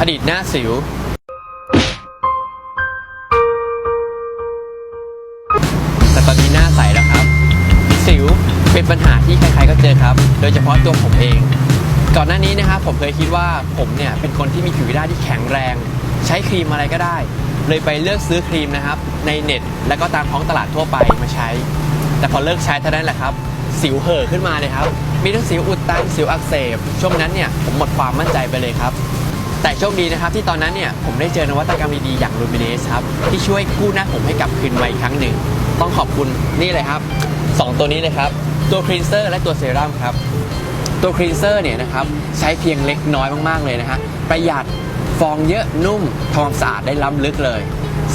อดีตหน้าสิว แต่ตอนนี้หน้าใสแล้วครับ สิวเป็นปัญหาที่ใครๆก็เจอครับ โดยเฉพาะตัวผมเอง ก่อนหน้านี้นะครับผมเคยคิดว่าผมเนี่ยเป็นคนที่มีผิวหน้าที่แข็งแรง ใช้ครีมอะไรก็ได้ เลยไปเลือกซื้อครีมนะครับ ในเน็ต แล้วก็ตามท้องตลาดทั่วไปมาใช้ แต่พอเลิกใช้เท่านั้นแหละครับสิวเห่อขึ้นมาเลยครับ มีทั้งสิวอุดตันสิวอักเสบ ช่วงนั้นเนี่ยผมหมดความมั่นใจไปเลยครับ แต่โชคดีนะครับที่ตอนนั้นเนี่ยผมได้เจอนวัตกรรมดีๆอย่าง Luminous ครับที่ช่วยกู้หน้าผมให้กลับคืนมาอีกครั้งหนึ่ง ต้องขอบคุณนี่เลยครับสองตัวนี้เลยครับตัวครีนเซอร์และตัวเซรั่มครับ ตัวครีนเซอร์เนี่ยนะครับใช้เพียงเล็กน้อยมากๆเลยนะฮะประหยัดฟองเยอะนุ่มทำความสะอาดได้ล้ำลึกเลย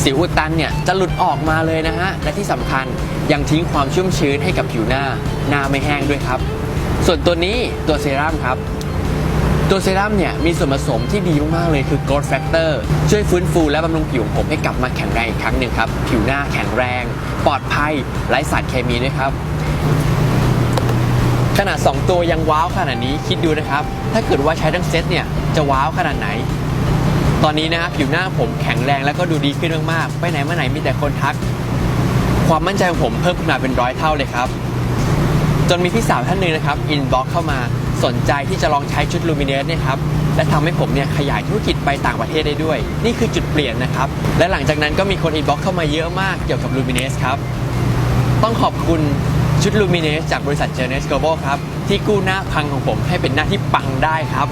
สิวอุดตันเนี่ยจะหลุดออกมาเลยนะฮะและที่สำคัญยังทิ้งความชุ่มชื้นให้กับผิวหน้าหน้าไม่แห้งด้วยครับส่วนตัวนี้ตัวเซรั่มครับ ตัวเซรั่มเนี่ยมีส่วนผสมที่ดีมากๆเลยคือ growth factor ช่วยฟื้นฟูและบำรุงผิวผมให้กลับมาแข็งแรงอีกครั้งหนึ่งครับ ผิวหน้าแข็งแรง ปลอดภัยไร้สารเคมีด้วยครับ ขนาด 2 ตัวยังว้าวขนาดนี้คิดดูนะครับ ถ้าเกิดว่าใช้ทั้งเซตเนี่ยจะว้าวขนาดไหน ตอนนี้นะครับผิวหน้าผมแข็งแรงแล้วก็ดูดีขึ้นมากๆไปไหนมาไหนมีแต่คนทัก ความมั่นใจของผมเพิ่มขึ้นมาเป็นร้อยเท่าเลยครับจนมีพี่สาวท่านหนึ่งนะครับอินบ็อกเข้ามา สนใจที่จะลองใช้ชุดลูมิเนสเนี่ยครับและทำให้ผมเนี่ยขยายธุรกิจไปต่างประเทศได้ด้วย นี่คือจุดเปลี่ยนนะครับ และหลังจากนั้นก็มีคนอินบ็อกเข้ามาเยอะมากเกี่ยวกับลูมิเนสครับ ต้องขอบคุณชุดลูมิเนสจากบริษัทเจเนสโกลบอลครับ ที่กู้หน้าพังของผมให้เป็นหน้าที่ปังได้ครับ